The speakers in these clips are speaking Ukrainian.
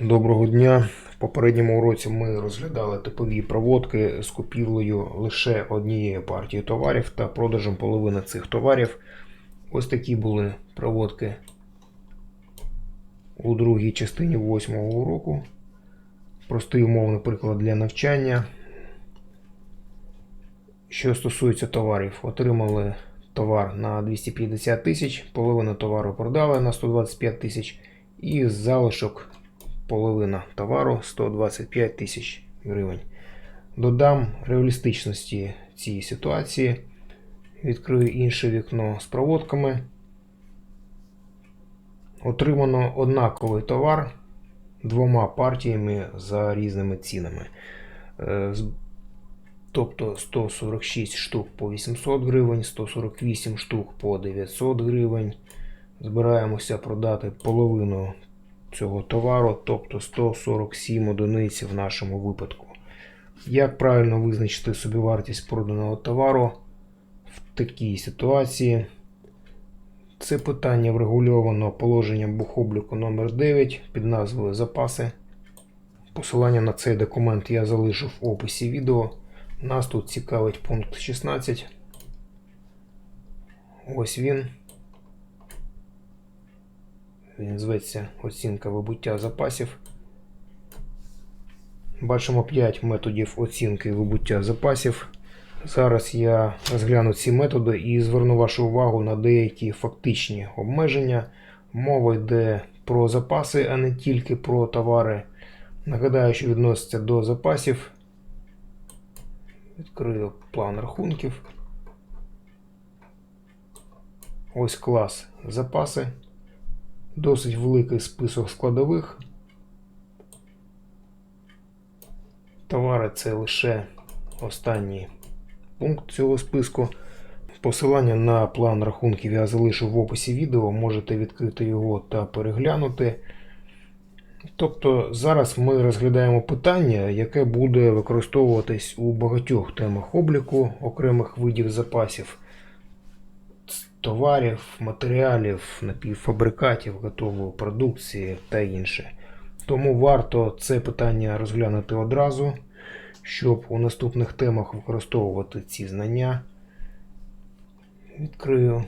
Доброго дня. В попередньому уроці ми розглядали типові проводки з купівлею лише однієї партії товарів та продажем половини цих товарів. Ось такі були проводки у другій частині восьмого уроку. Простий умовний приклад для навчання. Що стосується товарів, отримали товар на 250 тисяч, половину товару продали на 125 тисяч і залишок половина товару 125 тисяч гривень. Додам реалістичності цієї ситуації. Відкрию інше вікно з проводками. Отримано однаковий товар двома партіями за різними цінами. Е, Тобто 146 штук по 800 гривень, 148 штук по 900 гривень. Збираємося продати половину цього товару, тобто 147 одиниць в нашому випадку. Як правильно визначити собівартість проданого товару в такій ситуації? Це питання врегульовано положенням бухобліку номер 9 під назвою Запаси. Посилання на цей документ я залишу в описі відео. Нас тут цікавить пункт 16. Ось він. Зветься оцінка вибуття запасів. Бачимо 5 методів оцінки вибуття запасів. Зараз я розгляну ці методи і зверну вашу увагу на деякі фактичні обмеження. Мова йде про запаси, а не тільки про товари. Нагадаю, що відноситься до запасів. Відкрию план рахунків. Ось клас запаси. Досить великий список складових. Товари це лише останній пункт цього списку. Посилання на план рахунків я залишу в описі відео, можете відкрити його та переглянути. Тобто зараз ми розглядаємо питання, яке буде використовуватись у багатьох темах обліку окремих видів запасів, товарів, матеріалів, напівфабрикатів, готової продукції та інше. Тому варто це питання розглянути одразу, щоб у наступних темах використовувати ці знання. Відкрию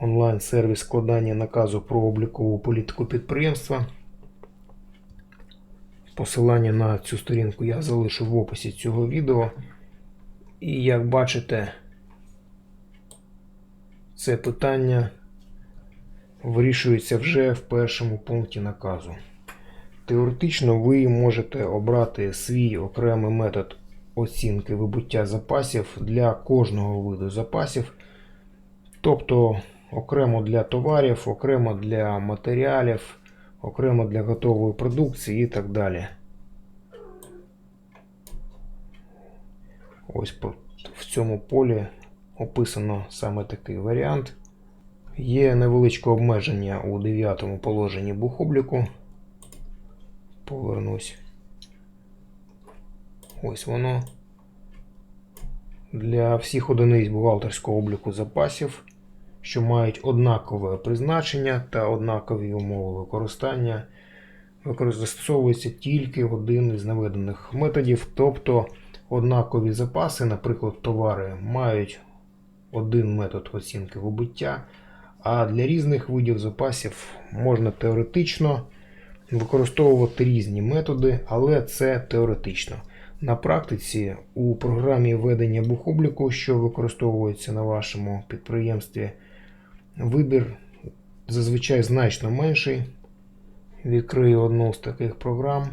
онлайн-сервіс складання наказу про облікову політику підприємства. Посилання на цю сторінку я залишу в описі цього відео. І як бачите, це питання вирішується вже в першому пункті наказу. Теоретично ви можете обрати свій окремий метод оцінки вибуття запасів для кожного виду запасів. Тобто окремо для товарів, окремо для матеріалів, окремо для готової продукції і так далі. Ось в цьому полі описано саме такий варіант. Є невеличке обмеження у 9 положенні бухобліку. Повернусь. Ось воно. Для всіх одиниць бухгалтерського обліку запасів, що мають однакове призначення та однакові умови використання, використ- застосовується тільки один із наведених методів, тобто однакові запаси, наприклад, товари, мають один метод оцінки вибуття, а для різних видів запасів можна теоретично використовувати різні методи, але це теоретично. На практиці у програмі ведення бухобліку, що використовується на вашому підприємстві, вибір зазвичай значно менший. Відкрию одну з таких програм.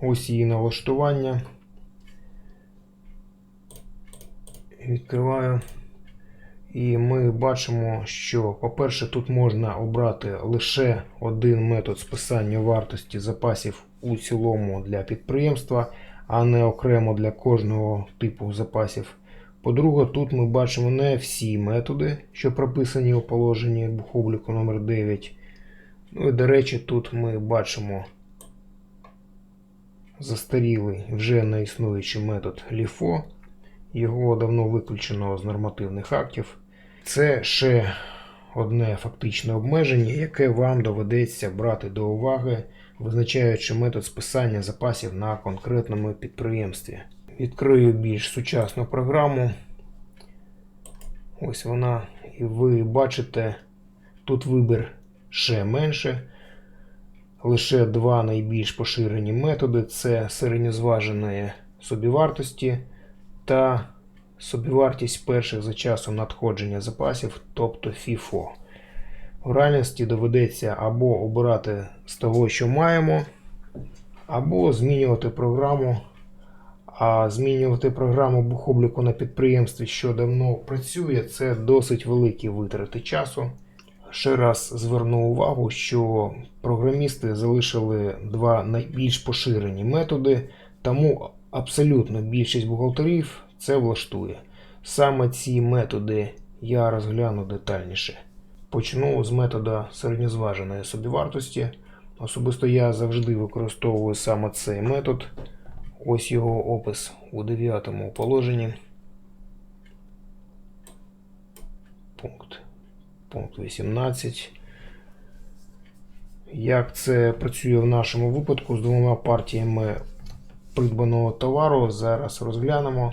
Ось її налаштування. Відкриваю. І ми бачимо, що, по-перше, тут можна обрати лише один метод списання вартості запасів у цілому для підприємства, а не окремо для кожного типу запасів. По-друге, тут ми бачимо не всі методи, що прописані у положенні бухобліку номер 9 Ну і до речі, тут ми бачимо застарілий вже не існуючий метод LIFO. Його давно виключено з нормативних актів. Це ще одне фактичне обмеження, яке вам доведеться брати до уваги, визначаючи метод списання запасів на конкретному підприємстві. Відкрию більш сучасну програму. Ось вона, і ви бачите, тут вибір ще менше. Лише два найбільш поширені методи це середньозваженої собівартості та собівартість перших за часом надходження запасів, тобто FIFO. В реальності доведеться або обирати з того, що маємо, або змінювати програму. А змінювати програму бухобліку на підприємстві, що давно працює, це досить великі витрати часу. Ще раз зверну увагу, що програмісти залишили два найбільш поширені методи, тому абсолютно більшість бухгалтерів це влаштує. Саме ці методи я розгляну детальніше. Почну з метода середньозваженої собівартості. Особисто я завжди використовую саме цей метод. Ось його опис у 9 положенні. Пункт. Пункт 18. Як це працює в нашому випадку з двома партіями придбаного товару? Зараз розглянемо.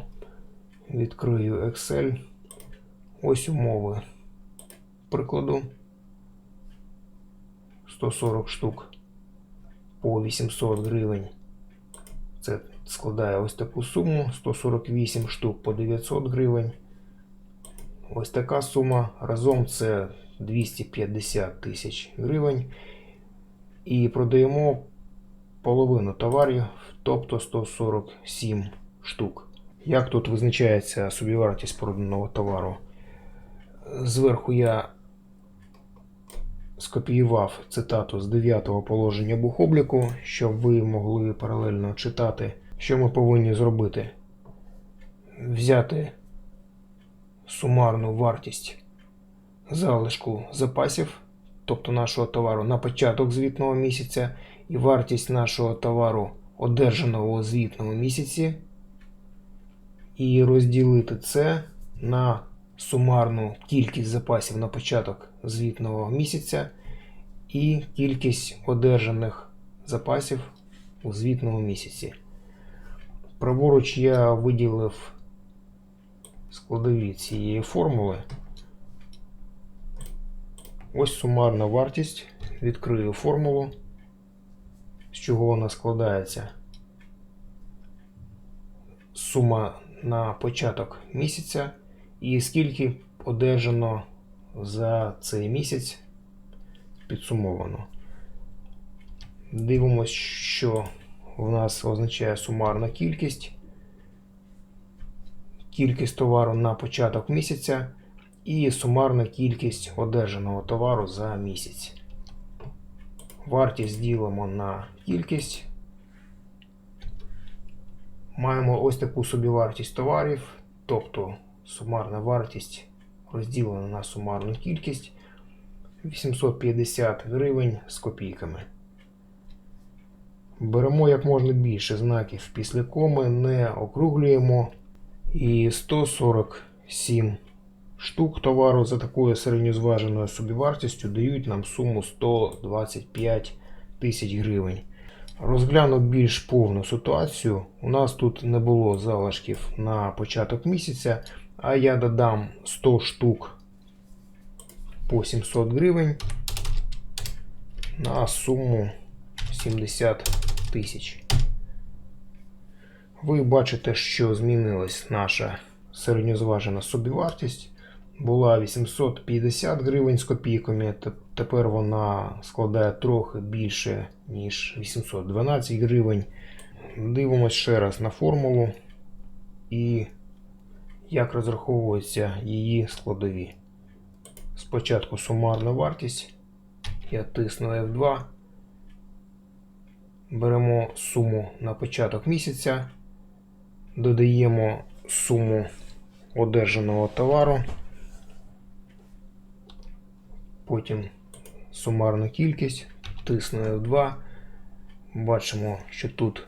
Відкрию Excel. Ось умови прикладу. 140 штук по 800 гривень. Це складає ось таку суму. 148 штук по 900 гривень. Ось така сума. Разом це 250 тисяч гривень. І продаємо половину товарів, тобто 147 штук. Як тут визначається собівартість проданого товару? Зверху я скопіював цитату з 9 положення бухобліку, щоб ви могли паралельно читати, що ми повинні зробити. Взяти сумарну вартість залишку запасів, тобто нашого товару на початок звітного місяця, і вартість нашого товару одержаного у звітному місяці, і розділити це на сумарну кількість запасів на початок звітного місяця і кількість одержаних запасів у звітному місяці. Праворуч я виділив складові цієї формули. Ось сумарна вартість. Відкрию формулу, з чого вона складається. Сума на початок місяця і скільки одержано за цей місяць підсумовано. Дивимось, що в нас означає сумарна кількість, кількість товару на початок місяця і сумарна кількість одержаного товару за місяць. Вартість ділимо на кількість. Маємо ось таку собівартість товарів, тобто сумарна вартість розділена на сумарну кількість 850 гривень з копійками. Беремо як можна більше знаків після коми, не округлюємо. І 147 штук товару за такою середньозваженою собівартістю дають нам суму 125 тисяч гривень. Розгляну більш повну ситуацію. У нас тут не було залишків на початок місяця, а я додам 100 штук по 700 гривень на суму 70 тисяч. Ви бачите, що змінилась наша середньозважена собівартість. Була 850 гривень з копійками, тепер вона складає трохи більше, ніж 812 гривень. Дивимось ще раз на формулу і як розраховуються її складові. Спочатку сумарна вартість. Я тисну F2. Беремо суму на початок місяця, додаємо суму одержаного товару, потім сумарну кількість, тисну F2. Бачимо, що тут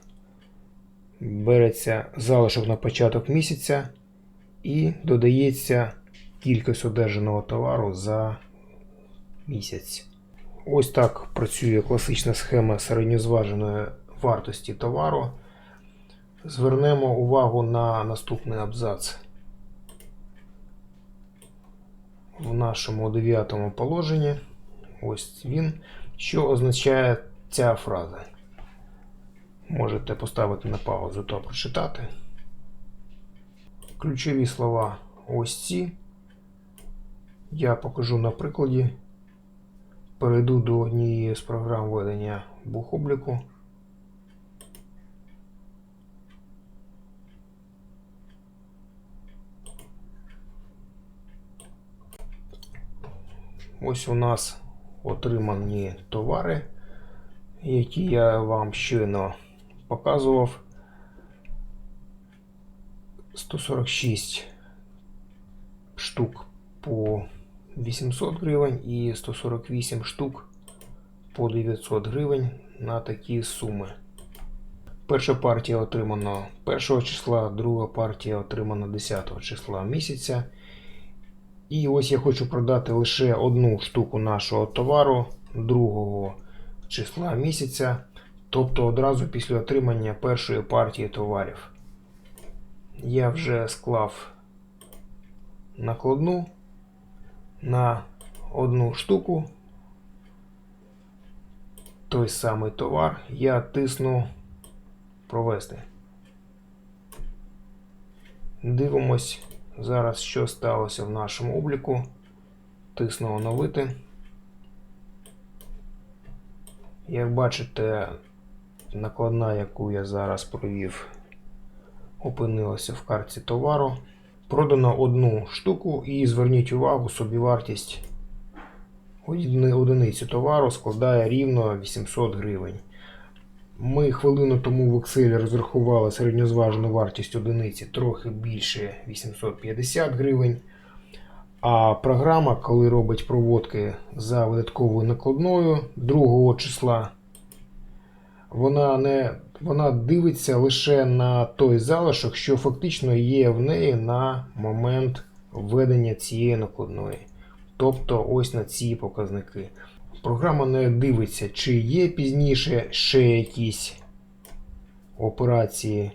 береться залишок на початок місяця і додається кількість одержаного товару за місяць. Ось так працює класична схема середньозваженої вартості товару. Звернемо увагу на наступний абзац. В нашому дев'ятому положенні. Ось він. Що означає ця фраза? Можете поставити на паузу та прочитати. Ключові слова ось ці. Я покажу на прикладі. Перейду до однієї з програм ведення бухобліку. Ось у нас отримані товари, які я вам щойно показував. 146 штук по 800 гривень і 148 штук по 900 гривень на такі суми. Перша партія отримана 1 числа, друга партія отримана 10 числа місяця. І ось я хочу продати лише одну штуку нашого товару 2 числа місяця, тобто одразу після отримання першої партії товарів. Я вже склав накладну на одну штуку. Той самий товар я тисну провести. Дивимось зараз, що сталося в нашому обліку. Тисну оновити. Як бачите, накладна, яку я зараз провів, опинилася в картці товару. Продано одну штуку і зверніть увагу, собівартість одиниці товару складає рівно 800 гривень. Ми хвилину тому в Excel розрахували середньозважену вартість одиниці трохи більше 850 гривень. А програма, коли робить проводки за видатковою накладною 2 числа, вона не вона дивиться лише на той залишок, що фактично є в неї на момент введення цієї накладної. Тобто ось на ці показники. Програма не дивиться, чи є пізніше ще якісь операції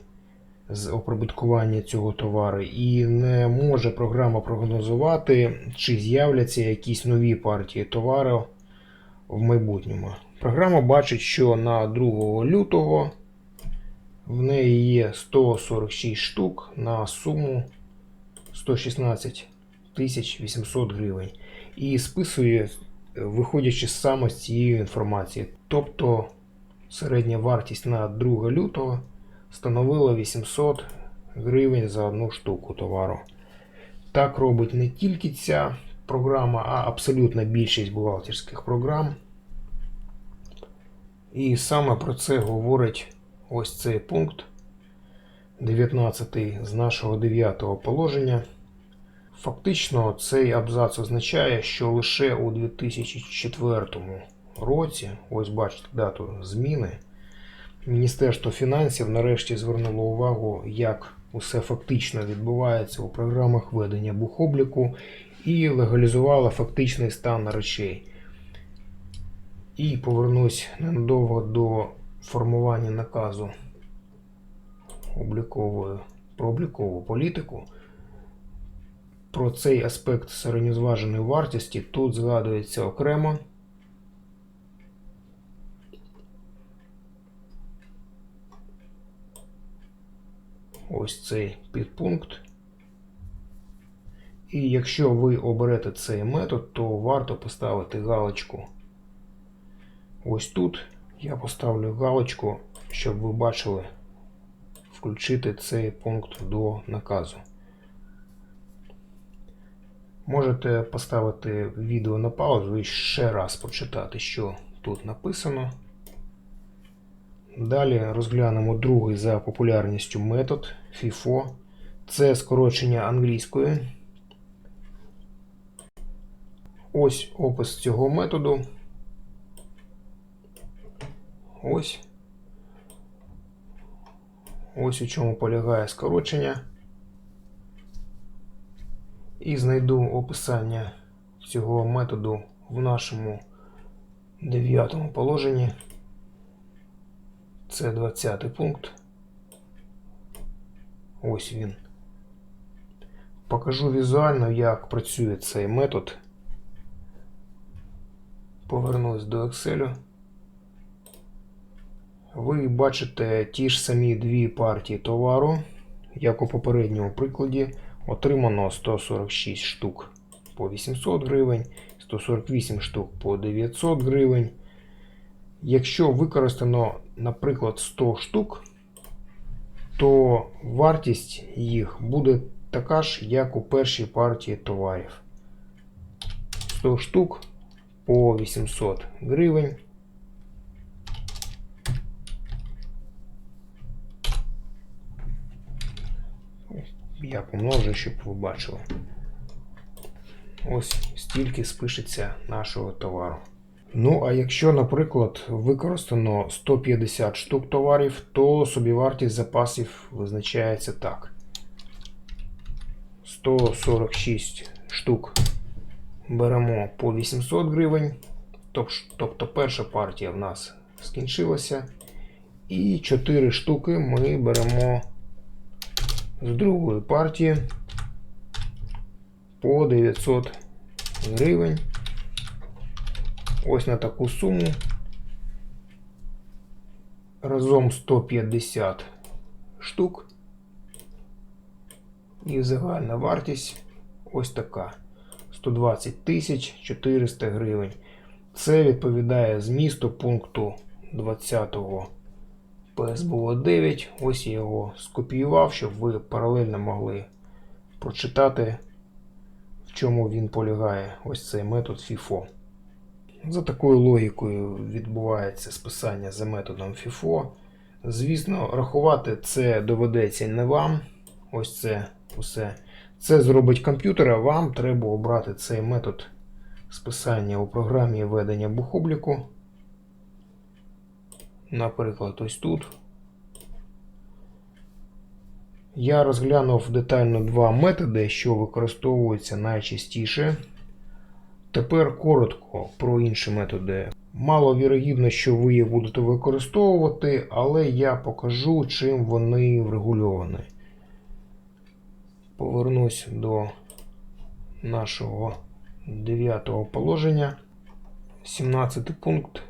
з оприбуткування цього товару, і не може програма прогнозувати, чи з'являться якісь нові партії товару в майбутньому. Програма бачить, що на 2 лютого в неї є 146 штук на суму 116 800 гривень. І списує, виходячи саме з цієї інформації. Тобто середня вартість на 2 лютого становила 800 гривень за одну штуку товару. Так робить не тільки ця програма, а абсолютна більшість бухгалтерських програм. І саме про це говорить ось цей пункт 19 з нашого 9 положення. Фактично, цей абзац означає, що лише у 2004 році, ось бачите дату зміни, Міністерство фінансів нарешті звернуло увагу, як усе фактично відбувається у програмах ведення бухобліку і легалізувало фактичний стан речей. І повернусь ненадовго до формування наказу облікової, про облікову політику. Про цей аспект середньозваженої вартості тут згадується окремо. Ось цей підпункт. І якщо ви оберете цей метод, то варто поставити галочку. Ось тут я поставлю галочку, щоб ви бачили включити цей пункт до наказу. Можете поставити відео на паузу і ще раз прочитати, що тут написано. Далі розглянемо другий за популярністю метод FIFO. Це скорочення англійської. Ось опис цього методу. Ось. Ось у чому полягає скорочення. І знайду описання цього методу в нашому дев'ятому положенні. Це 20 пункт. Ось він. Покажу візуально, як працює цей метод. Повернусь до Excel. Ви бачите ті ж самі дві партії товару, як у попередньому прикладі. Отримано 146 штук по 800 гривень, 148 штук по 900 гривень. Якщо використано, наприклад, 100 штук, то вартість їх буде така ж, як у першій партії товарів. 100 штук по 800 гривень. Я помножу, щоб ви бачили. Ось стільки спишеться нашого товару. Ну, а якщо, наприклад, використано 150 штук товарів, то собівартість запасів визначається так. 146 штук беремо по 800 гривень. Тобто перша партія в нас скінчилася. І 4 штуки ми беремо з другої партії по 900 гривень. Ось на таку суму. Разом 150 штук. І загальна вартість ось така. 120 тисяч 400 гривень. Це відповідає змісту пункту 20 ПСБО 9. Ось я його скопіював, щоб ви паралельно могли прочитати, в чому він полягає. Ось цей метод FIFO. За такою логікою відбувається списання за методом FIFO. Звісно, рахувати це доведеться не вам. Ось це усе. Це зробить комп'ютер, а вам треба обрати цей метод списання у програмі ведення бухобліку. Наприклад, ось тут. Я розглянув детально два методи, що використовуються найчастіше. Тепер коротко про інші методи. Мало вірогідно, що ви їх будете використовувати, але я покажу, чим вони врегульовані. Повернусь до нашого 9 положення. 17 пункт.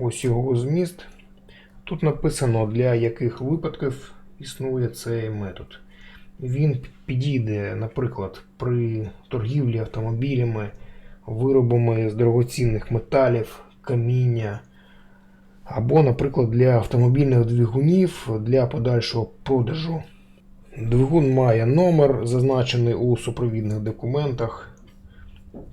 Ось його зміст. Тут написано, для яких випадків існує цей метод. Він підійде, наприклад, при торгівлі автомобілями, виробами з дорогоцінних металів, каміння, або, наприклад, для автомобільних двигунів для подальшого продажу. Двигун має номер, зазначений у супровідних документах.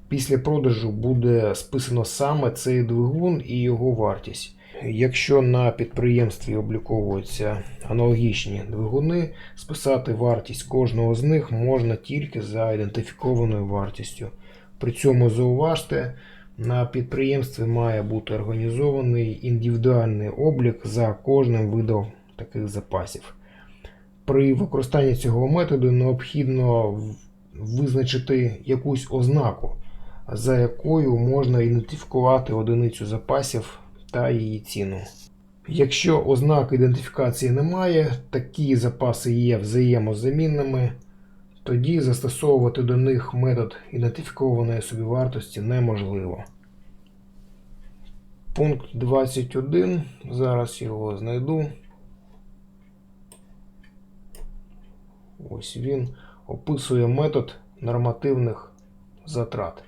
Після продажу буде списано саме цей двигун і його вартість. Якщо на підприємстві обліковуються аналогічні двигуни, списати вартість кожного з них можна тільки за ідентифікованою вартістю. При цьому зауважте, на підприємстві має бути організований індивідуальний облік за кожним видом таких запасів. При використанні цього методу необхідно визначити якусь ознаку, за якою можна ідентифікувати одиницю запасів та її ціну. Якщо ознак ідентифікації немає, такі запаси є взаємозамінними, тоді застосовувати до них метод ідентифікованої собівартості неможливо. Пункт 21. Зараз його знайду. Ось він описує метод нормативних затрат.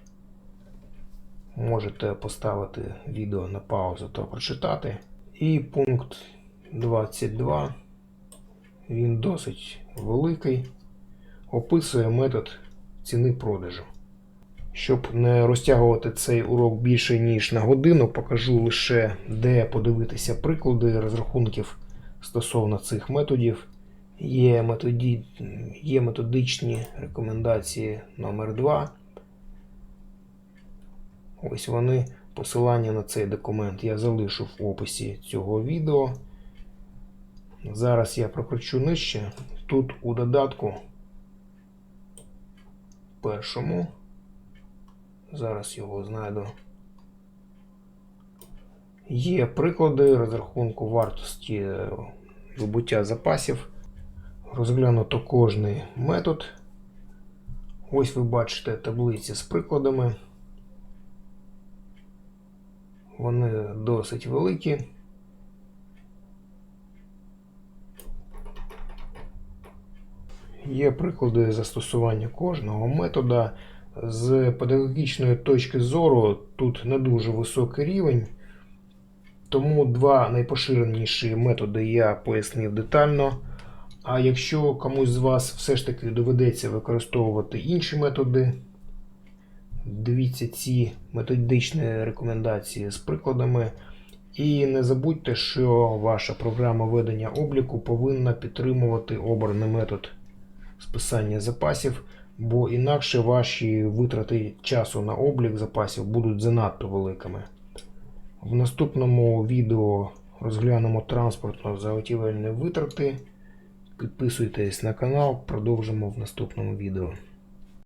Можете поставити відео на паузу та прочитати. І пункт 22. Він досить великий. Описує метод ціни продажу. Щоб не розтягувати цей урок більше ніж на годину, покажу лише, де подивитися приклади розрахунків стосовно цих методів. Є, методі... Є методичні рекомендації номер 2 Ось вони. Посилання на цей документ я залишу в описі цього відео. Зараз я прокручу нижче. Тут у додатку першому Зараз його знайду. Є приклади розрахунку вартості е, вибуття запасів. Розглянуто кожний метод. Ось ви бачите таблиці з прикладами. Вони досить великі. Є приклади застосування кожного метода. З педагогічної точки зору тут не дуже високий рівень, тому два найпоширеніші методи я пояснив детально. А якщо комусь з вас все ж таки доведеться використовувати інші методи, дивіться ці методичні рекомендації з прикладами. І не забудьте, що ваша програма ведення обліку повинна підтримувати обраний метод списання запасів, бо інакше ваші витрати часу на облік запасів будуть занадто великими. В наступному відео розглянемо транспортно-заготівельні витрати. Підписуйтесь на канал, продовжимо в наступному відео.